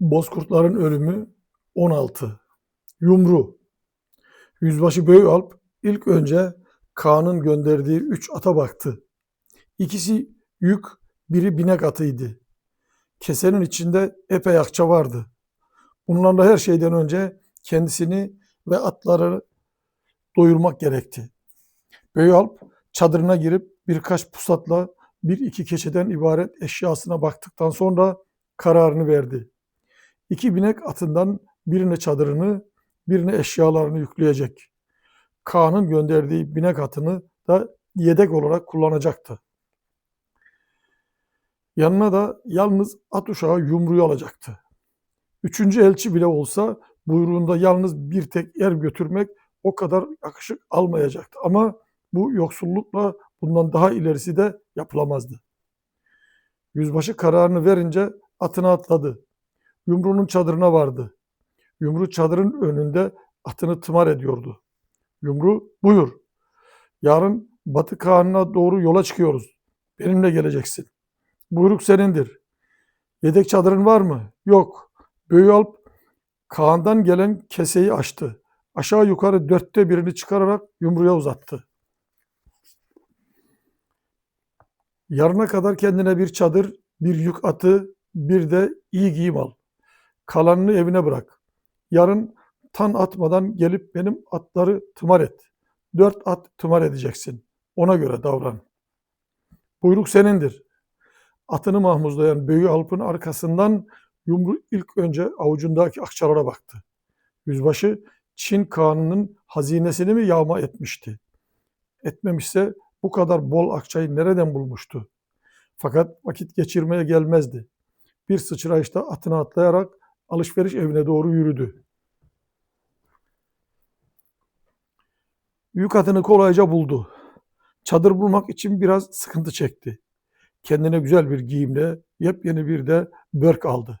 Bozkurtların ölümü 16. Yumru. Yüzbaşı Böyalp ilk önce Kaan'ın gönderdiği üç ata baktı. İkisi yük, biri binek atıydı. Kesenin içinde epey akça vardı. Bunlarla her şeyden önce kendisini ve atları doyurmak gerekti. Böyalp çadırına girip birkaç pusatla bir iki keçeden ibaret eşyasına baktıktan sonra kararını verdi. İki binek atından birine çadırını, birine eşyalarını yükleyecek. Kaan'ın gönderdiği binek atını da yedek olarak kullanacaktı. Yanına da yalnız at uşağı yumruyu alacaktı. Üçüncü elçi bile olsa buyruğunda yalnız bir tek er götürmek o kadar yakışık almayacaktı. Ama bu yoksullukla bundan daha ilerisi de yapılamazdı. Yüzbaşı kararını verince atına atladı. Yumru'nun çadırına vardı. Yumru çadırın önünde atını tımar ediyordu. Yumru buyur. Yarın Batı Kağan'ına doğru yola çıkıyoruz. Benimle geleceksin. Buyruk senindir. Yedek çadırın var mı? Yok. Böyalp Kaan'dan gelen keseyi açtı. Aşağı yukarı dörtte birini çıkararak yumruya uzattı. Yarına kadar kendine bir çadır, bir yük atı, bir de iyi giyim al. Kalanını evine bırak. Yarın tan atmadan gelip benim atları tımar et. Dört at tımar edeceksin. Ona göre davran. Buyruk senindir. Atını mahmuzlayan Böyü Alp'ın arkasından Yumru ilk önce avucundaki akçalara baktı. Yüzbaşı Çin Kağan'ının hazinesini mi yağma etmişti? Etmemişse bu kadar bol akçayı nereden bulmuştu? Fakat vakit geçirmeye gelmezdi. Bir sıçrayışta atına atlayarak alışveriş evine doğru yürüdü. Yük atını kolayca buldu. Çadır bulmak için biraz sıkıntı çekti. Kendine güzel bir giyimle yepyeni bir de börk aldı.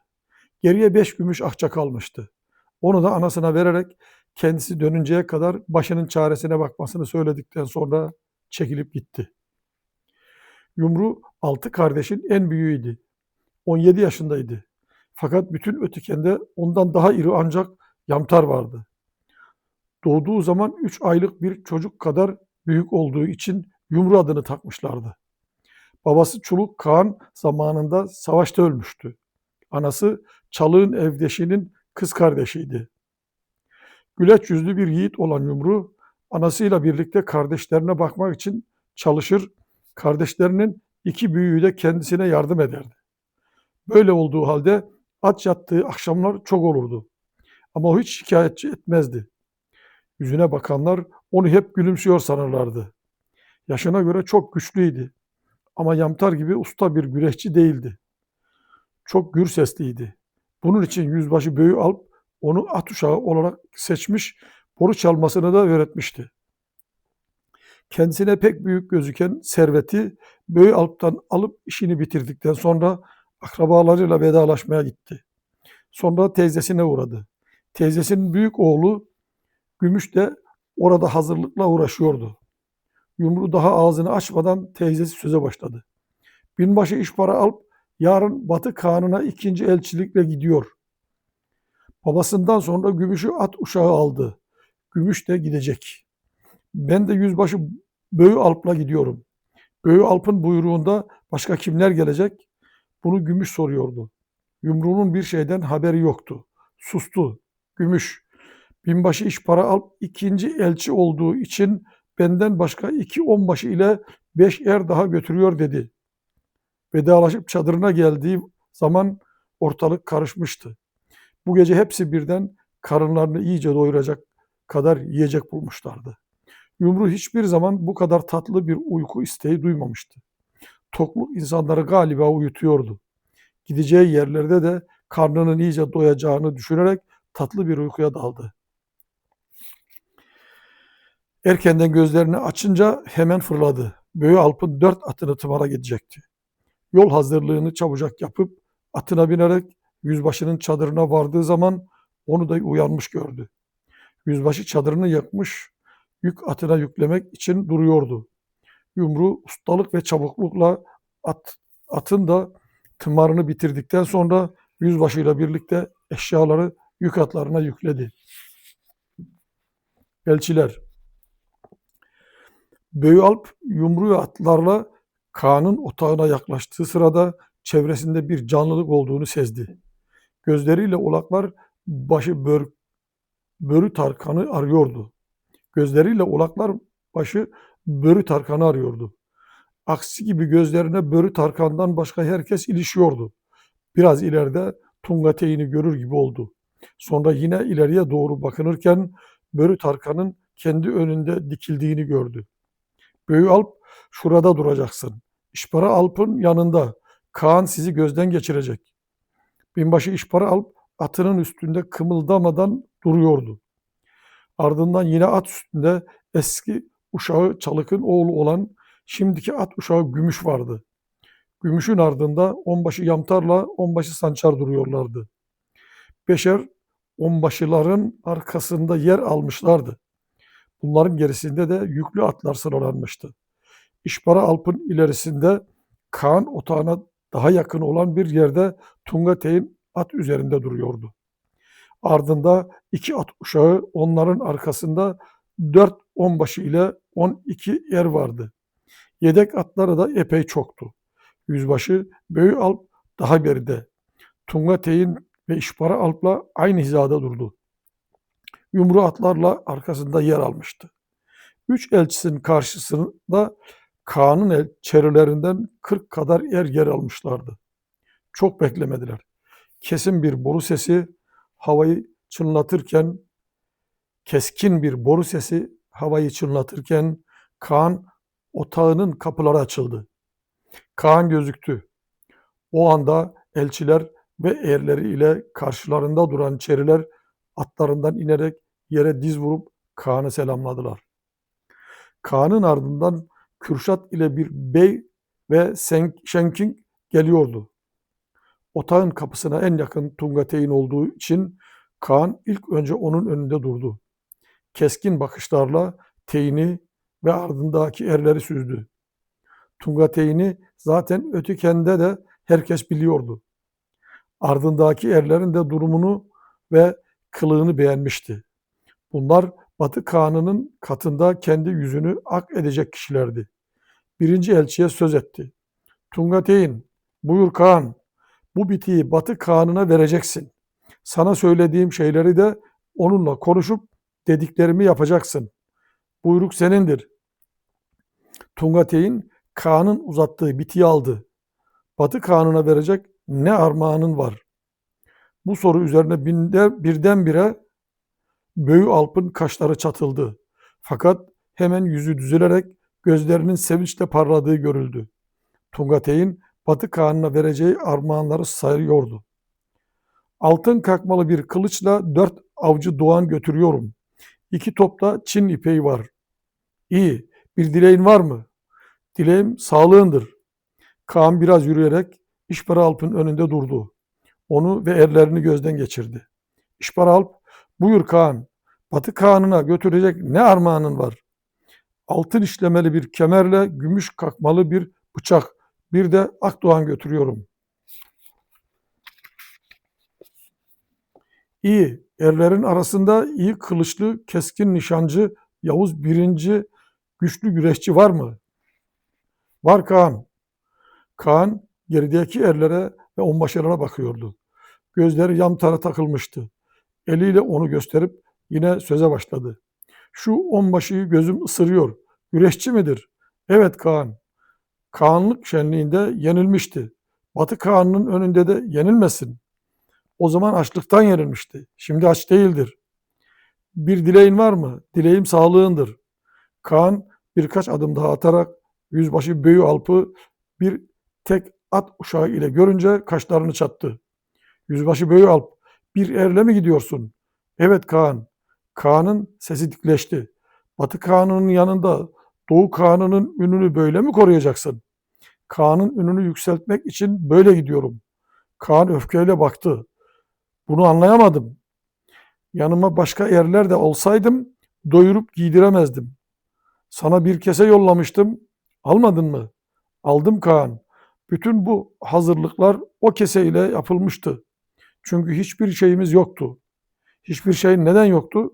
Geriye beş gümüş akça kalmıştı. Onu da anasına vererek kendisi dönünceye kadar başının çaresine bakmasını söyledikten sonra çekilip gitti. Yumru altı kardeşin en büyüğüydü. 17 yaşındaydı. Fakat bütün ötekende ondan daha iri ancak yamtar vardı. Doğduğu zaman 3 aylık bir çocuk kadar büyük olduğu için Yumru adını takmışlardı. Babası Çuluk Kağan zamanında savaşta ölmüştü. Anası Çalık'ın evdeşinin kız kardeşiydi. Güleç yüzlü bir yiğit olan Yumru, anasıyla birlikte kardeşlerine bakmak için çalışır, kardeşlerinin iki büyüğü de kendisine yardım ederdi. Böyle olduğu halde aç yattığı akşamlar çok olurdu. Ama o hiç şikayetçi etmezdi. Yüzüne bakanlar onu hep gülümsüyor sanırlardı. Yaşına göre çok güçlüydü. Ama Yamtar gibi usta bir güreşçi değildi. Çok gür sesliydi. Bunun için yüzbaşı Böyü Alp onu at uşağı olarak seçmiş, boru çalmasını da öğretmişti. Kendisine pek büyük gözüken serveti Böyü Alp'tan alıp işini bitirdikten sonra akrabalarıyla vedalaşmaya gitti. Sonra teyzesine uğradı. Teyzesinin büyük oğlu Gümüş de orada hazırlıkla uğraşıyordu. Yumru daha ağzını açmadan teyzesi söze başladı. Binbaşı iş para alıp yarın Batı Kanı'na ikinci elçilikle gidiyor. Babasından sonra Gümüş'ü at uşağı aldı. Gümüş de gidecek. Ben de yüzbaşı Böyü Alp'la gidiyorum. Böyü Alp'ın buyruğunda başka kimler gelecek? Bunu Gümüş soruyordu. Yumru'nun bir şeyden haberi yoktu. Sustu. Gümüş. Binbaşı iş para Alp ikinci elçi olduğu için benden başka iki onbaşı ile beş er daha götürüyor dedi. Vedalaşıp çadırına geldiği zaman ortalık karışmıştı. Bu gece hepsi birden karınlarını iyice doyuracak kadar yiyecek bulmuşlardı. Yumru hiçbir zaman bu kadar tatlı bir uyku isteği duymamıştı. Tokluk insanları galiba uyutuyordu. Gideceği yerlerde de karnının iyice doyacağını düşünerek tatlı bir uykuya daldı. Erkenden gözlerini açınca hemen fırladı. Böyü Alp'ın dört atını tımara gidecekti. Yol hazırlığını çabucak yapıp atına binerek yüzbaşının çadırına vardığı zaman onu da uyanmış gördü. Yüzbaşı çadırını yakmış, yük atına yüklemek için duruyordu. Yumru ustalık ve çabuklukla at, atın da tımarını bitirdikten sonra yüzbaşıyla birlikte eşyaları yük atlarına yükledi. Elçiler Böyalp yumru ve atlarla Kaan'ın otağına yaklaştığı sırada çevresinde bir canlılık olduğunu sezdi. Gözleriyle ulaklar başı bör, börü Tarkan'ı arıyordu. Gözleriyle ulaklar başı börü Tarkan'ı arıyordu. Aksi gibi gözlerine börü Tarkan'dan başka herkes ilişiyordu. Biraz ileride Tungateyn'i görür gibi oldu. Sonra yine ileriye doğru bakınırken börü Tarkan'ın kendi önünde dikildiğini gördü. Böyü Alp şurada duracaksın. İşpara Alp'ın yanında. Kaan sizi gözden geçirecek. Binbaşı İşpara Alp atının üstünde kımıldamadan duruyordu. Ardından yine at üstünde eski uşağı Çalık'ın oğlu olan şimdiki at uşağı Gümüş vardı. Gümüş'ün ardında onbaşı Yamtar'la onbaşı Sançar duruyorlardı. Beşer onbaşıların arkasında yer almışlardı. Bunların gerisinde de yüklü atlar sıralanmıştı. İşbara Alp'ın ilerisinde Kaan otağına daha yakın olan bir yerde Tungateyn at üzerinde duruyordu. Ardında iki at uşağı, onların arkasında dört onbaşı ile on iki er vardı. Yedek atları da epey çoktu. Yüzbaşı Böyü Alp daha beride. Tungateyn ve İşbara Alp'la aynı hizada durdu yumru atlarla arkasında yer almıştı. Üç elçisinin karşısında Kaan'ın el çerilerinden 40 kadar er yer almışlardı. Çok beklemediler. Kesin bir boru sesi havayı çınlatırken, keskin bir boru sesi havayı çınlatırken Kaan otağının kapıları açıldı. Kaan gözüktü. O anda elçiler ve erleri ile karşılarında duran çeriler atlarından inerek yere diz vurup Kaan'ı selamladılar. Kaan'ın ardından Kürşat ile bir bey ve Şenking geliyordu. Otağın kapısına en yakın Tungateyn olduğu için Kaan ilk önce onun önünde durdu. Keskin bakışlarla teyini ve ardındaki erleri süzdü. Tungateyn'i zaten ötekende de herkes biliyordu. Ardındaki erlerin de durumunu ve kılığını beğenmişti. Bunlar Batı Kağan'ının katında kendi yüzünü ak edecek kişilerdi. Birinci elçiye söz etti. Tungateyn, buyur Kaan, bu bitiyi Batı Kağan'ına vereceksin. Sana söylediğim şeyleri de onunla konuşup dediklerimi yapacaksın. Buyruk senindir. Tungateyn, Kaan'ın uzattığı bitiyi aldı. Batı Kağan'ına verecek ne armağanın var? Bu soru üzerine binde, birdenbire Böyü Alp'ın kaşları çatıldı. Fakat hemen yüzü düzelerek gözlerinin sevinçle parladığı görüldü. Tungateyn Batı Kağan'ına vereceği armağanları sayıyordu. Altın kakmalı bir kılıçla dört avcı doğan götürüyorum. İki topta Çin ipeği var. İyi, bir dileğin var mı? Dileğim sağlığındır. Kaan biraz yürüyerek İşpara Alp'ın önünde durdu. Onu ve erlerini gözden geçirdi. İşpara Alp Buyur Kaan, Batı Kaan'ına götürecek ne armağanın var? Altın işlemeli bir kemerle gümüş kakmalı bir bıçak, bir de Akdoğan götürüyorum. İyi, erlerin arasında iyi kılıçlı, keskin nişancı, Yavuz birinci güçlü güreşçi var mı? Var Kaan. Kaan gerideki erlere ve onbaşılara bakıyordu. Gözleri yamtara takılmıştı. Eliyle onu gösterip yine söze başladı. Şu onbaşıyı gözüm ısırıyor. Güreşçi midir? Evet Kaan. Kaanlık şenliğinde yenilmişti. Batı Kaan'ın önünde de yenilmesin. O zaman açlıktan yenilmişti. Şimdi aç değildir. Bir dileğin var mı? Dileğim sağlığındır. Kaan birkaç adım daha atarak yüzbaşı Böyü Alp'ı bir tek at uşağı ile görünce kaşlarını çattı. Yüzbaşı Böyü Alp bir erle mi gidiyorsun? Evet Kaan. Kaan'ın sesi dikleşti. Batı Kaan'ın yanında Doğu Kaan'ın ününü böyle mi koruyacaksın? Kaan'ın ününü yükseltmek için böyle gidiyorum. Kaan öfkeyle baktı. Bunu anlayamadım. Yanıma başka erler de olsaydım doyurup giydiremezdim. Sana bir kese yollamıştım. Almadın mı? Aldım Kaan. Bütün bu hazırlıklar o keseyle yapılmıştı. Çünkü hiçbir şeyimiz yoktu. Hiçbir şey neden yoktu?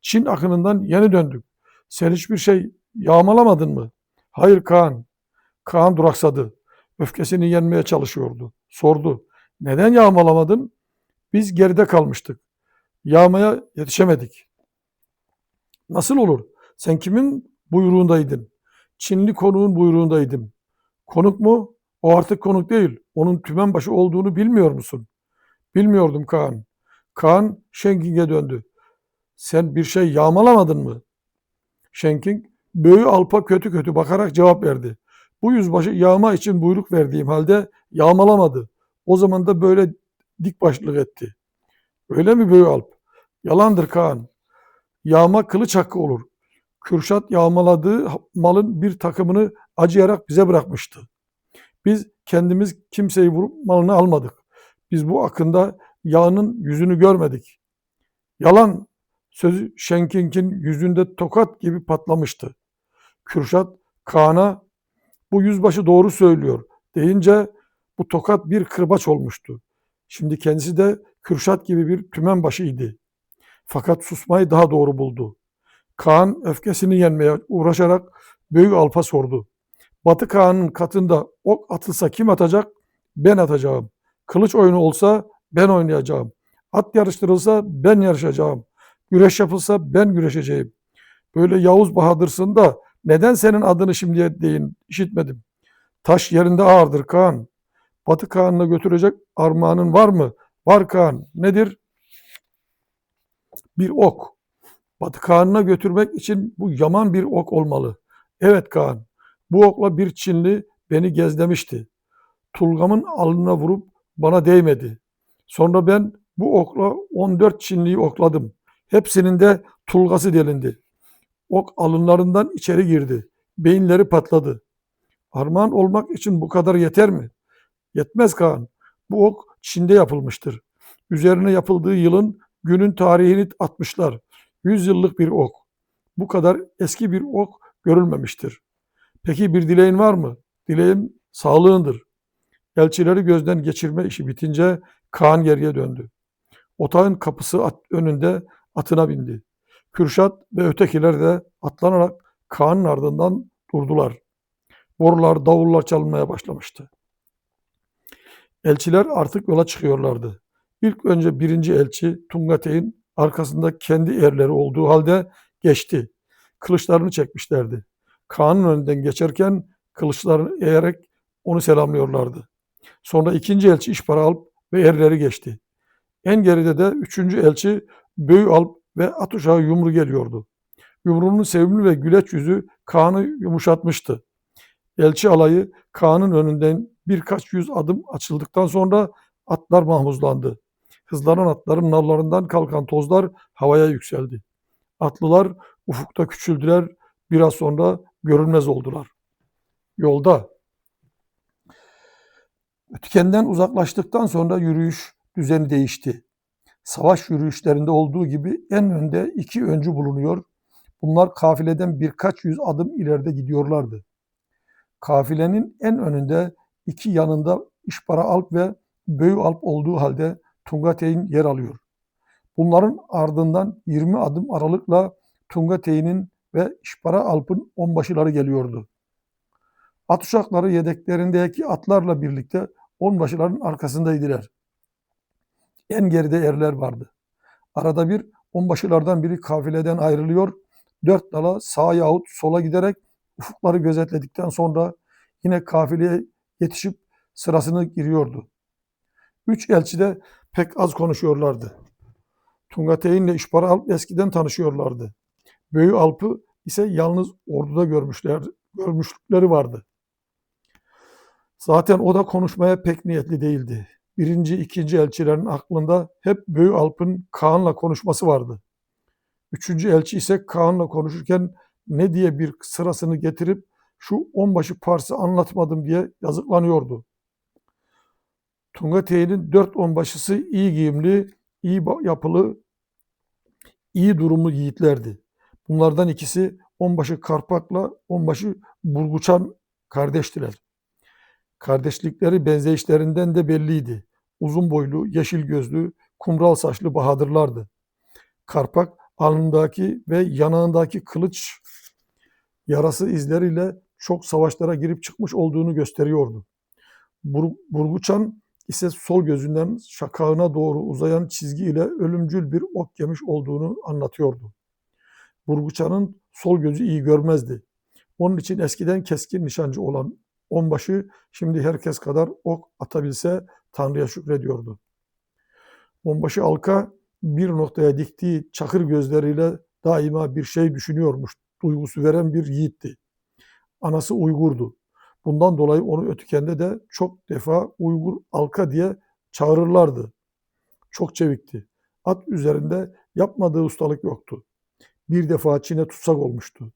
Çin akınından yeni döndük. Sen hiçbir şey yağmalamadın mı? Hayır Kaan. Kaan duraksadı. Öfkesini yenmeye çalışıyordu. Sordu. Neden yağmalamadın? Biz geride kalmıştık. Yağmaya yetişemedik. Nasıl olur? Sen kimin buyruğundaydın? Çinli konuğun buyruğundaydım. Konuk mu? O artık konuk değil. Onun tümenbaşı olduğunu bilmiyor musun? Bilmiyordum Kaan. Kaan Şenking'e döndü. Sen bir şey yağmalamadın mı? Şenking, Böğü Alp'a kötü kötü bakarak cevap verdi. Bu yüzbaşı yağma için buyruk verdiğim halde yağmalamadı. O zaman da böyle dik başlık etti. Öyle mi Böğü Alp? Yalandır Kaan. Yağma kılıç hakkı olur. Kürşat yağmaladığı malın bir takımını acıyarak bize bırakmıştı. Biz kendimiz kimseyi vurup malını almadık. Biz bu akında yağının yüzünü görmedik. Yalan sözü Şenkink'in yüzünde tokat gibi patlamıştı. Kürşat Kaan'a bu yüzbaşı doğru söylüyor deyince bu tokat bir kırbaç olmuştu. Şimdi kendisi de Kürşat gibi bir tümen başıydı. Fakat susmayı daha doğru buldu. Kaan öfkesini yenmeye uğraşarak Büyük Alp'a sordu. Batı Kaan'ın katında ok atılsa kim atacak? Ben atacağım. Kılıç oyunu olsa ben oynayacağım. At yarıştırılsa ben yarışacağım. Güreş yapılsa ben güreşeceğim. Böyle Yavuz Bahadır'sın da neden senin adını şimdiye değin işitmedim. Taş yerinde ağırdır Kaan. Batı Kaan'ına götürecek armağanın var mı? Var Kaan. Nedir? Bir ok. Batı Kaan'ına götürmek için bu yaman bir ok olmalı. Evet Kaan. Bu okla bir Çinli beni gezlemişti. Tulgamın alnına vurup bana değmedi. Sonra ben bu okla 14 Çinliyi okladım. Hepsinin de tulgası delindi. Ok alınlarından içeri girdi. Beyinleri patladı. Armağan olmak için bu kadar yeter mi? Yetmez Kaan. Bu ok Çin'de yapılmıştır. Üzerine yapıldığı yılın günün tarihini atmışlar. Yüz yıllık bir ok. Bu kadar eski bir ok görülmemiştir. Peki bir dileğin var mı? Dileğim sağlığındır. Elçileri gözden geçirme işi bitince Kaan geriye döndü. Otağın kapısı at, önünde atına bindi. Kürşat ve ötekiler de atlanarak Kaan'ın ardından durdular. Borular, davullar çalınmaya başlamıştı. Elçiler artık yola çıkıyorlardı. İlk önce birinci elçi Tungate'in arkasında kendi erleri olduğu halde geçti. Kılıçlarını çekmişlerdi. Kaan'ın önünden geçerken kılıçlarını eğerek onu selamlıyorlardı. Sonra ikinci elçi işpara alıp ve erleri geçti. En geride de üçüncü elçi Böğü Alp ve at uşağı Yumru geliyordu. Yumru'nun sevimli ve güleç yüzü Kaan'ı yumuşatmıştı. Elçi alayı Kaan'ın önünden birkaç yüz adım açıldıktan sonra atlar mahmuzlandı. Hızlanan atların nallarından kalkan tozlar havaya yükseldi. Atlılar ufukta küçüldüler, biraz sonra görünmez oldular. Yolda Ötkenden uzaklaştıktan sonra yürüyüş düzeni değişti. Savaş yürüyüşlerinde olduğu gibi en önde iki öncü bulunuyor. Bunlar kafileden birkaç yüz adım ileride gidiyorlardı. Kafilenin en önünde iki yanında İşbara Alp ve Böğü Alp olduğu halde Tungateyn yer alıyor. Bunların ardından 20 adım aralıkla Tungateyn'in ve İşbara Alp'ın onbaşıları geliyordu. At uşakları yedeklerindeki atlarla birlikte onbaşıların arkasındaydılar. En geride erler vardı. Arada bir onbaşılardan biri kafileden ayrılıyor, dört dala sağa yahut sola giderek ufukları gözetledikten sonra yine kafileye yetişip sırasını giriyordu. Üç elçi de pek az konuşuyorlardı. Tungateyn ile İşbara Alp eskiden tanışıyorlardı. Böğü Alp'ı ise yalnız orduda görmüşler, görmüşlükleri vardı. Zaten o da konuşmaya pek niyetli değildi. Birinci, ikinci elçilerin aklında hep Böğü Alp'ın Kaan'la konuşması vardı. Üçüncü elçi ise Kaan'la konuşurken ne diye bir sırasını getirip şu onbaşı parsı anlatmadım diye yazıklanıyordu. Tungateyn'in dört onbaşısı iyi giyimli, iyi yapılı, iyi durumlu yiğitlerdi. Bunlardan ikisi onbaşı Karpak'la onbaşı Burguçan kardeştiler. Kardeşlikleri benzeyişlerinden de belliydi. uzun boylu, yeşil gözlü, kumral saçlı bahadırlardı. Karpak alnındaki ve yanağındaki kılıç yarası izleriyle çok savaşlara girip çıkmış olduğunu gösteriyordu. Bur- Burguçan ise sol gözünden şakağına doğru uzayan çizgi ile ölümcül bir ok yemiş olduğunu anlatıyordu. Burguçan'ın sol gözü iyi görmezdi. Onun için eskiden keskin nişancı olan onbaşı şimdi herkes kadar ok atabilse Tanrı'ya şükrediyordu. Onbaşı Alka bir noktaya diktiği çakır gözleriyle daima bir şey düşünüyormuş duygusu veren bir yiğitti. Anası Uygurdu. Bundan dolayı onu Ötüken'de de çok defa Uygur Alka diye çağırırlardı. Çok çevikti. At üzerinde yapmadığı ustalık yoktu. Bir defa Çin'e tutsak olmuştu.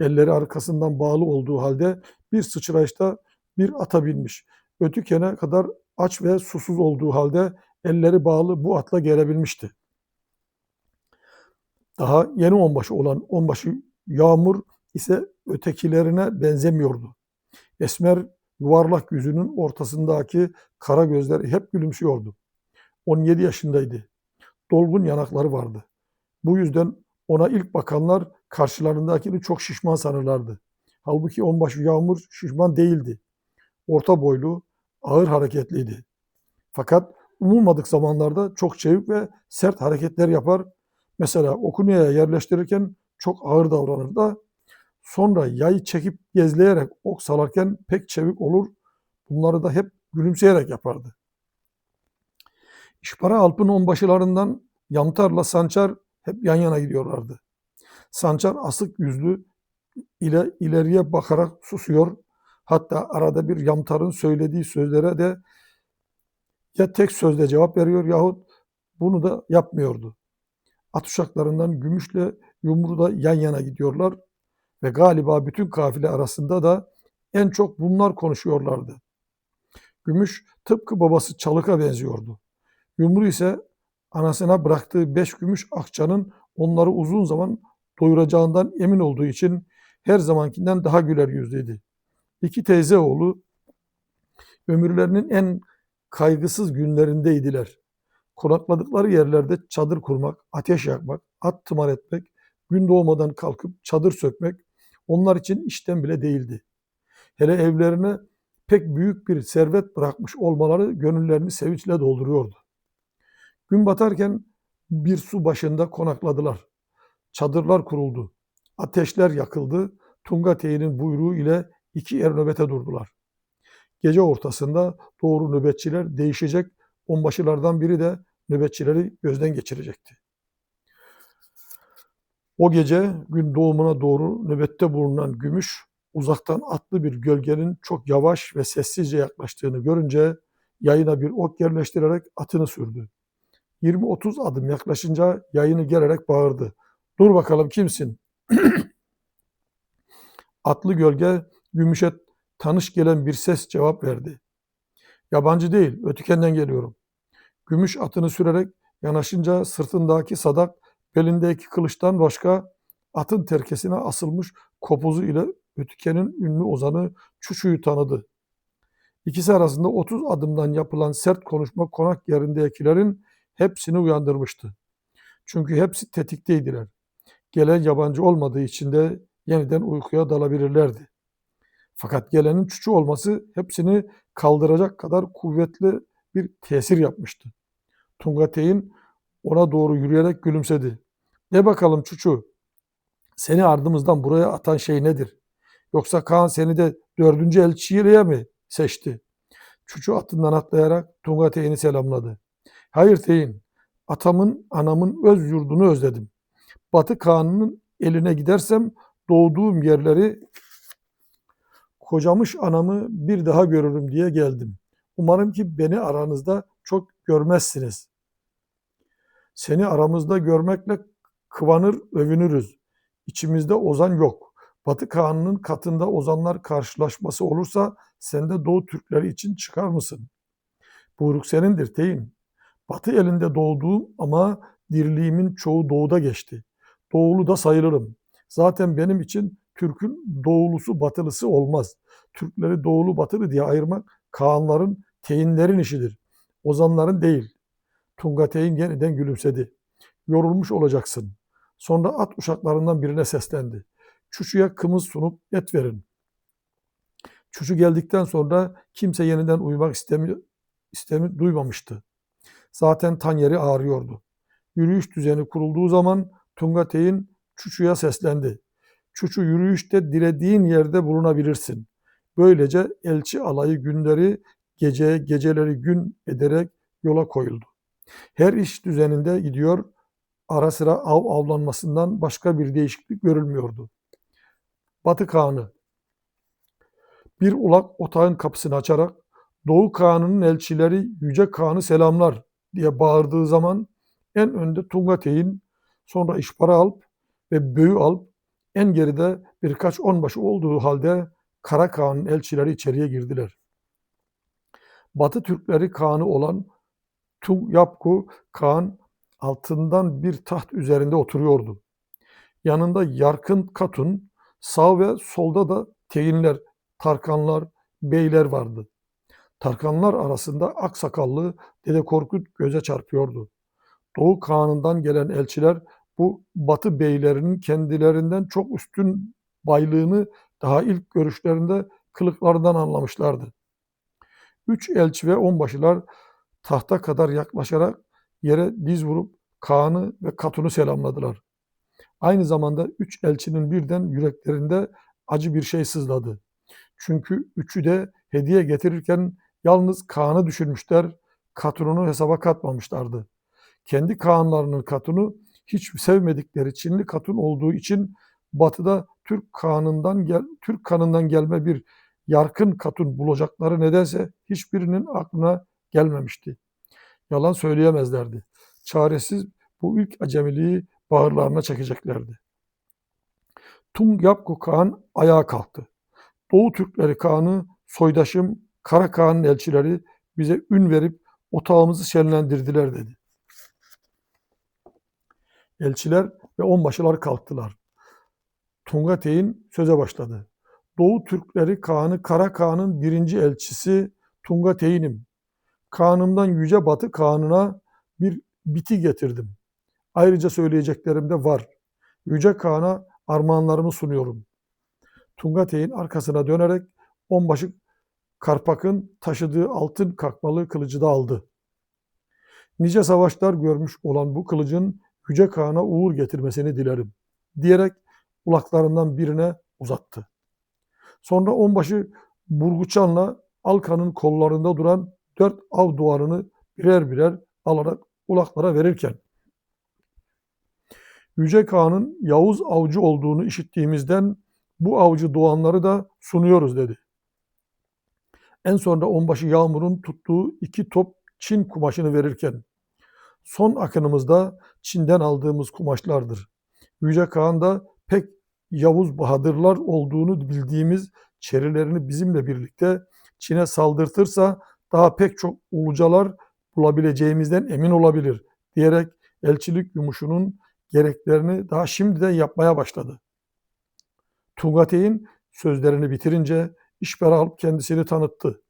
Elleri arkasından bağlı olduğu halde bir sıçrayışta bir ata binmiş. Ötüken'e kadar aç ve susuz olduğu halde elleri bağlı bu atla gelebilmişti. Daha yeni onbaşı olan onbaşı Yağmur ise ötekilerine benzemiyordu. Esmer yuvarlak yüzünün ortasındaki kara gözleri hep gülümsüyordu. 17 yaşındaydı. Dolgun yanakları vardı. Bu yüzden ona ilk bakanlar karşılarındakini çok şişman sanırlardı. Halbuki onbaşı Yağmur şişman değildi. Orta boylu, ağır hareketliydi. Fakat umulmadık zamanlarda çok çevik ve sert hareketler yapar. Mesela Okunya'ya yerleştirirken çok ağır davranır da sonra yayı çekip gezleyerek ok salarken pek çevik olur. Bunları da hep gülümseyerek yapardı. İşpara Alp'ın onbaşılarından Yamtar'la Sançar hep yan yana gidiyorlardı. Sançar asık yüzlü ile ileriye bakarak susuyor. Hatta arada bir Yamtar'ın söylediği sözlere de ya tek sözle cevap veriyor yahut bunu da yapmıyordu. At uşaklarından Gümüş'le Yumru da yan yana gidiyorlar ve galiba bütün kafile arasında da en çok bunlar konuşuyorlardı. Gümüş tıpkı babası Çalık'a benziyordu. Yumru ise anasına bıraktığı beş gümüş akçanın onları uzun zaman doyuracağından emin olduğu için her zamankinden daha güler yüzlüydü. İki teyze oğlu ömürlerinin en kaygısız günlerindeydiler. Konakladıkları yerlerde çadır kurmak, ateş yakmak, at tımar etmek, gün doğmadan kalkıp çadır sökmek onlar için işten bile değildi. Hele evlerine pek büyük bir servet bırakmış olmaları gönüllerini sevinçle dolduruyordu. Gün batarken bir su başında konakladılar. Çadırlar kuruldu. Ateşler yakıldı. Tunga Tey'in buyruğu ile iki er nöbete durdular. Gece ortasında doğru nöbetçiler değişecek. Onbaşılardan biri de nöbetçileri gözden geçirecekti. O gece gün doğumuna doğru nöbette bulunan Gümüş uzaktan atlı bir gölgenin çok yavaş ve sessizce yaklaştığını görünce yayına bir ok yerleştirerek atını sürdü. 20-30 adım yaklaşınca yayını gelerek bağırdı. Dur bakalım kimsin? Atlı gölge Gümüş'e tanış gelen bir ses cevap verdi. Yabancı değil, ötükenden geliyorum. Gümüş atını sürerek yanaşınca sırtındaki sadak, belindeki kılıçtan başka atın terkesine asılmış kopuzu ile ötükenin ünlü ozanı Çuşu'yu tanıdı. İkisi arasında 30 adımdan yapılan sert konuşma konak yerindekilerin hepsini uyandırmıştı. Çünkü hepsi tetikteydiler. Gelen yabancı olmadığı için de yeniden uykuya dalabilirlerdi. Fakat gelenin çuçu olması hepsini kaldıracak kadar kuvvetli bir tesir yapmıştı. Tungateyn ona doğru yürüyerek gülümsedi. Ne bakalım çuçu, seni ardımızdan buraya atan şey nedir? Yoksa Kaan seni de dördüncü elçiyle mi seçti? Çuçu atından atlayarak Tungateyn'i selamladı. Hayır Teyin, atamın, anamın öz yurdunu özledim. Batı Kaan'ın eline gidersem doğduğum yerleri kocamış anamı bir daha görürüm diye geldim. Umarım ki beni aranızda çok görmezsiniz. Seni aramızda görmekle kıvanır, övünürüz. İçimizde ozan yok. Batı Kağan'ın katında ozanlar karşılaşması olursa sen de Doğu Türkleri için çıkar mısın? Buyruk senindir Teyin. Batı elinde doğduğum ama dirliğimin çoğu doğuda geçti. Doğulu da sayılırım. Zaten benim için Türk'ün doğulusu batılısı olmaz. Türkleri doğulu batılı diye ayırmak Kağanların, teyinlerin işidir. Ozanların değil. Tungateyn yeniden gülümsedi. Yorulmuş olacaksın. Sonra at uşaklarından birine seslendi. Çuşuya kımız sunup et verin. Çuşu geldikten sonra kimse yeniden uyumak istemi, istemi duymamıştı. Zaten tan yeri ağrıyordu. Yürüyüş düzeni kurulduğu zaman Tungateyn Çuçu'ya seslendi. Çuçu yürüyüşte dilediğin yerde bulunabilirsin. Böylece elçi alayı günleri gece, geceleri gün ederek yola koyuldu. Her iş düzeninde gidiyor, ara sıra av avlanmasından başka bir değişiklik görülmüyordu. Batı Kağan'ı bir ulak otağın kapısını açarak Doğu Kağan'ın elçileri Yüce Kağan'ı selamlar diye bağırdığı zaman en önde Tungateyn, sonra İşpara Alp ve Böğü Alp, en geride birkaç onbaşı olduğu halde Kara Kağan'ın elçileri içeriye girdiler. Batı Türkleri Kağan'ı olan Tung Yapku Kağan altından bir taht üzerinde oturuyordu. Yanında Yarkın Katun, sağ ve solda da teyinler, Tarkanlar, beyler vardı. Tarkanlar arasında aksakallı Dede Korkut göze çarpıyordu. Doğu Kağan'ından gelen elçiler bu Batı beylerinin kendilerinden çok üstün baylığını daha ilk görüşlerinde kılıklarından anlamışlardı. Üç elçi ve onbaşılar tahta kadar yaklaşarak yere diz vurup Kaan'ı ve Katun'u selamladılar. Aynı zamanda üç elçinin birden yüreklerinde acı bir şey sızladı. Çünkü üçü de hediye getirirken yalnız Kaan'ı düşünmüşler, Katun'unu hesaba katmamışlardı. Kendi Kaanlarının Katun'u hiç sevmedikleri Çinli Katun olduğu için Batı'da Türk kanından gel Türk kanından gelme bir yarkın Katun bulacakları nedense hiçbirinin aklına gelmemişti. Yalan söyleyemezlerdi. Çaresiz bu ilk acemiliği bağırlarına çekeceklerdi. Tung Yapku Kağan ayağa kalktı. Doğu Türkleri Kağan'ı soydaşım Kara Kağan'ın elçileri bize ün verip otağımızı şenlendirdiler dedi. Elçiler ve onbaşılar kalktılar. Tungateyn söze başladı. Doğu Türkleri Kağan'ı Kara Kağan'ın birinci elçisi Tungateyn'im. Kağan'ımdan Yüce Batı Kağan'ına bir biti getirdim. Ayrıca söyleyeceklerim de var. Yüce Kağan'a armağanlarımı sunuyorum. Tungateyn arkasına dönerek onbaşı Karpak'ın taşıdığı altın kakmalı kılıcı da aldı. Nice savaşlar görmüş olan bu kılıcın Yüce Kağan'a uğur getirmesini dilerim diyerek ulaklarından birine uzattı. Sonra onbaşı Burguçan'la Alkan'ın kollarında duran dört av duvarını birer birer alarak ulaklara verirken Yüce Kağan'ın Yavuz avcı olduğunu işittiğimizden bu avcı doğanları da sunuyoruz dedi. En sonra onbaşı Yağmur'un tuttuğu iki top Çin kumaşını verirken son akınımızda Çin'den aldığımız kumaşlardır. Yüce Kağan da pek Yavuz Bahadırlar olduğunu bildiğimiz çerilerini bizimle birlikte Çin'e saldırtırsa daha pek çok ulucalar bulabileceğimizden emin olabilir diyerek elçilik yumuşunun gereklerini daha şimdiden yapmaya başladı. Tungateyn sözlerini bitirince İşbera Alp kendisini tanıttı.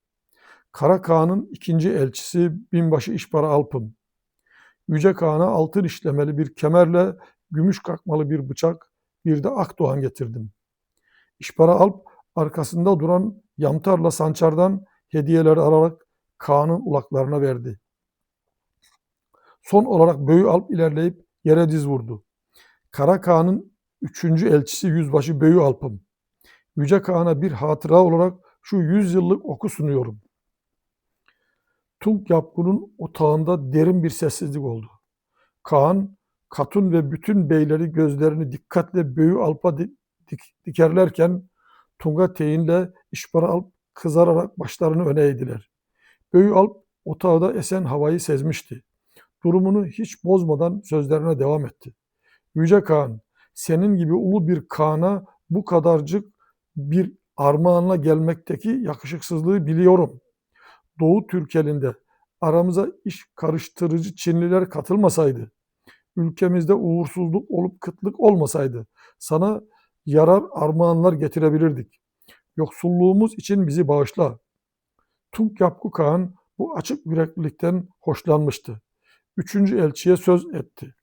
Kara Kağan'ın ikinci elçisi binbaşı İşbera Alp'ım. Yüce Kağan'a altın işlemeli bir kemerle gümüş kakmalı bir bıçak, bir de Akdoğan getirdim. İşbara Alp arkasında duran Yamtar'la Sançar'dan hediyeler alarak Kaan'ın ulaklarına verdi. Son olarak Böğü Alp ilerleyip yere diz vurdu. Kara Kaan'ın üçüncü elçisi Yüzbaşı Böğü Alp'ım. Yüce Kaan'a bir hatıra olarak şu yüz yıllık oku sunuyorum. Tung Yapku'nun otağında derin bir sessizlik oldu. Kaan, Katun ve bütün beyleri gözlerini dikkatle Böğü Alp'a dik dikerlerken Tunga Teyin'le İşbara Alp kızararak başlarını öne eğdiler. Böğü Alp otağda esen havayı sezmişti. Durumunu hiç bozmadan sözlerine devam etti. Yüce Kaan, senin gibi ulu bir Kaan'a bu kadarcık bir armağanla gelmekteki yakışıksızlığı biliyorum. Doğu Türkelinde aramıza iş karıştırıcı Çinliler katılmasaydı, ülkemizde uğursuzluk olup kıtlık olmasaydı sana yarar armağanlar getirebilirdik. Yoksulluğumuz için bizi bağışla. Tung Yapku Kağan bu açık yüreklilikten hoşlanmıştı. Üçüncü elçiye söz etti.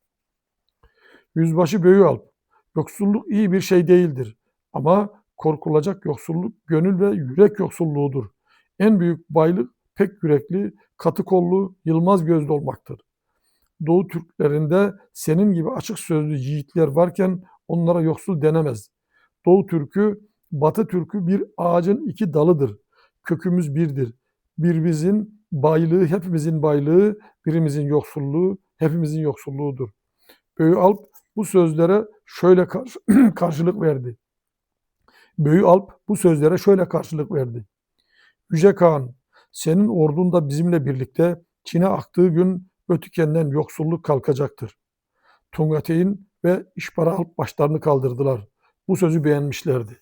Yüzbaşı Böyüalp, yoksulluk iyi bir şey değildir ama korkulacak yoksulluk gönül ve yürek yoksulluğudur. En büyük baylık pek yürekli, katı kollu, yılmaz gözlü olmaktır. Doğu Türklerinde senin gibi açık sözlü yiğitler varken onlara yoksul denemez. Doğu Türkü, Batı Türkü bir ağacın iki dalıdır. Kökümüz birdir. Birimizin baylığı hepimizin baylığı, birimizin yoksulluğu hepimizin yoksulluğudur. Böyü Alp bu sözlere şöyle karşı, karşılık verdi. Böyü Alp bu sözlere şöyle karşılık verdi. Yüce Kağan, senin ordun da bizimle birlikte Çin'e aktığı gün Ötüken'den yoksulluk kalkacaktır. Tungateyn ve İşbara Alp başlarını kaldırdılar. Bu sözü beğenmişlerdi.